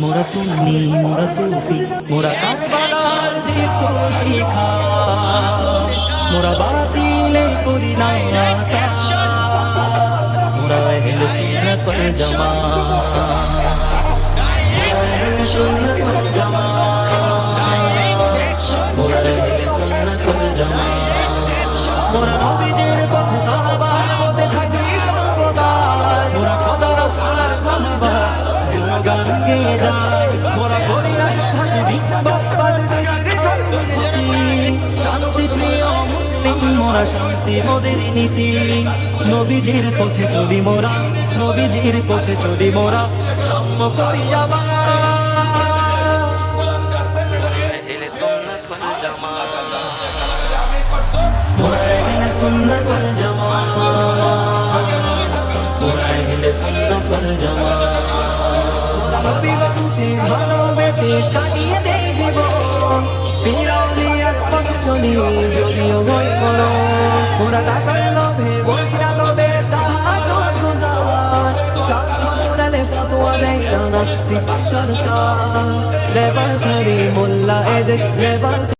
মোরা সুন্নি, মোরা সুফি, মোরা কারবালার দীপ্ত শিখা। মোরা বাতিলে করি না মোরা এহলে সুন্নাত ওয়াল জামা। এহলে সুন্নাত ওয়াল জামা মোরা এহলে সুন্নাত ওয়াল জামা। মোরা নবীজির গুণগান গেয়ে যায় মোরা করি না সভাকে বিম্বাদ দেশের ক্ষতি শান্তি প্রিয় মুসলিম মোরা শান্তি মোদের নীতি নবীজির পথে চলি মোরা নবীজির পথে চলি মোরা সাম্য করি আবার এহলে সুন্নাত ওয়াল জামাত মোরা এহলে নবী ভালোবেসে কাটিয়ে দেই জীবন। পীরাউলিয়ার পথ চলি, যদিও হই বড় ওরা টাকার লোভে না তবে তাহাজ্জুদ গুজার। স্বার্থ মুরালে ফতোয়া দেয় না সরকার। লেবাস ধরি মোল্লা এদেশ লেবাস